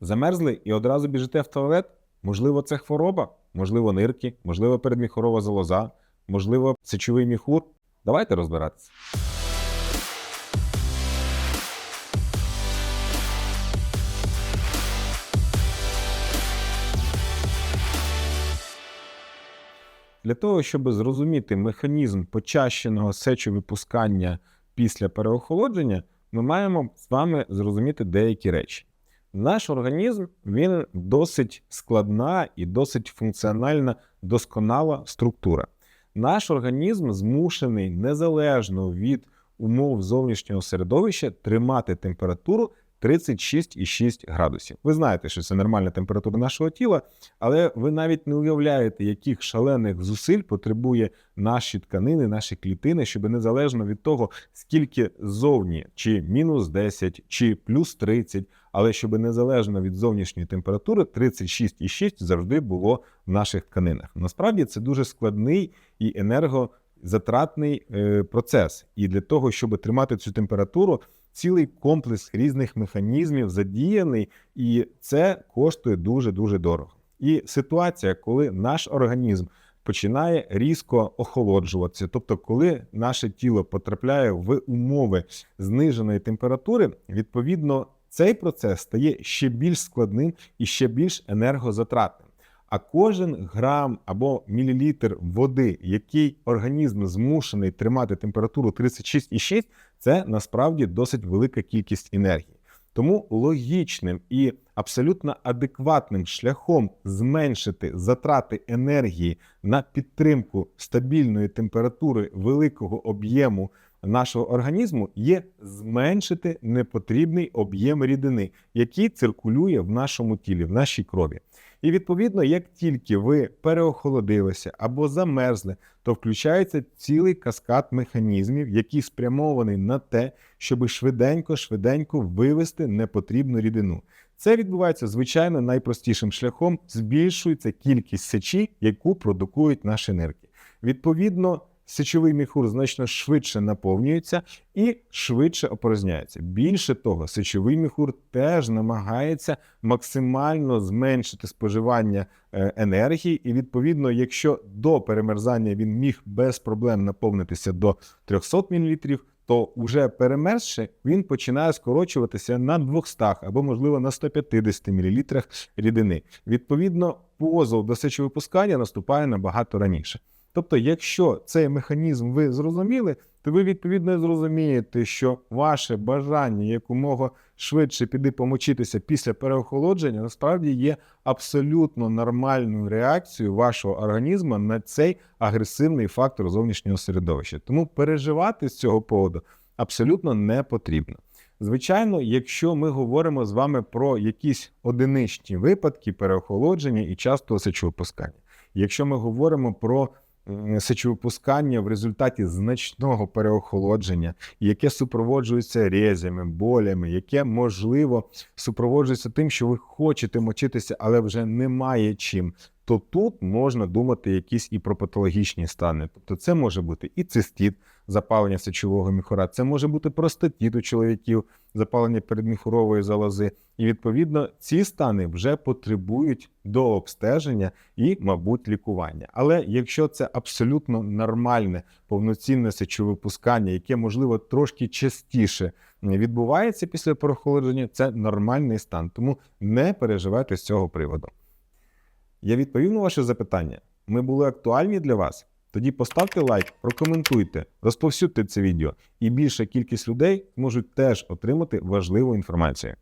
Замерзли і одразу біжите в туалет? Можливо, це хвороба, можливо, нирки, можливо, передміхорова залоза, можливо, сечовий міхур. Давайте розбиратися. Для того, щоб зрозуміти механізм почащеного сечовипускання після переохолодження, ми маємо з вами зрозуміти деякі речі. Наш організм він досить складна і досить функціональна, досконала структура. Наш організм змушений незалежно від умов зовнішнього середовища тримати температуру 36,6 градусів. Ви знаєте, що це нормальна температура нашого тіла, але ви навіть не уявляєте, яких шалених зусиль потребує наші тканини, наші клітини, щоб незалежно від того, скільки зовні, чи мінус 10, чи плюс 30, але щоб незалежно від зовнішньої температури 36,6 завжди було в наших тканинах. Насправді це дуже складний і енергозатратний е, процес. І для того, щоб тримати цю температуру, цілий комплекс різних механізмів задіяний, і це коштує дуже дуже дорого. І ситуація, коли наш організм починає різко охолоджуватися, тобто, коли наше тіло потрапляє в умови зниженої температури, відповідно, цей процес стає ще більш складним і ще більш енергозатратним. А кожен грам або мілілітр води, який організм змушений тримати температуру 36,6, це насправді досить велика кількість енергії. Тому логічним і абсолютно адекватним шляхом зменшити затрати енергії на підтримку стабільної температури великого об'єму нашого організму є зменшити непотрібний об'єм рідини, який циркулює в нашому тілі, в нашій крові. І відповідно, як тільки ви переохолодилися або замерзли, то включається цілий каскад механізмів, який спрямований на те, щоб швиденько-швиденько вивести непотрібну рідину. Це відбувається звичайно найпростішим шляхом, збільшується кількість сечі, яку продукують наші нирки. Відповідно, сечовий міхур значно швидше наповнюється і швидше опорожняється. Більше того, сечовий міхур теж намагається максимально зменшити споживання е, енергії, і відповідно, якщо до перемерзання він міг без проблем наповнитися до 300 мл, то уже перемерзши, він починає скорочуватися на 200 або, можливо, на 150 мл рідини. Відповідно, позов до сечовипускання наступає набагато раніше. Тобто, якщо цей механізм ви зрозуміли, то ви відповідно зрозумієте, що ваше бажання якомога швидше піди помочитися після переохолодження насправді є абсолютно нормальною реакцією вашого організму на цей агресивний фактор зовнішнього середовища. Тому переживати з цього поводу абсолютно не потрібно. Звичайно, якщо ми говоримо з вами про якісь одиничні випадки переохолодження і частого сечовипускання, якщо ми говоримо про сечовипускання в результаті значного переохолодження, яке супроводжується резями, болями, яке можливо супроводжується тим, що ви хочете мочитися, але вже немає чим. То тут можна думати якісь і про патологічні стани. Тобто, це може бути і цистит, запалення сечового міхура, це може бути простатіт у чоловіків, запалення передміхурової залози. І відповідно ці стани вже потребують до обстеження і, мабуть, лікування. Але якщо це абсолютно нормальне повноцінне сечовипускання, яке можливо трошки частіше відбувається після переохолодження, це нормальний стан. Тому не переживайте з цього приводу. Я відповів на ваше запитання. Ми були актуальні для вас. Тоді поставте лайк, прокоментуйте, розповсюдьте це відео, і більша кількість людей можуть теж отримати важливу інформацію.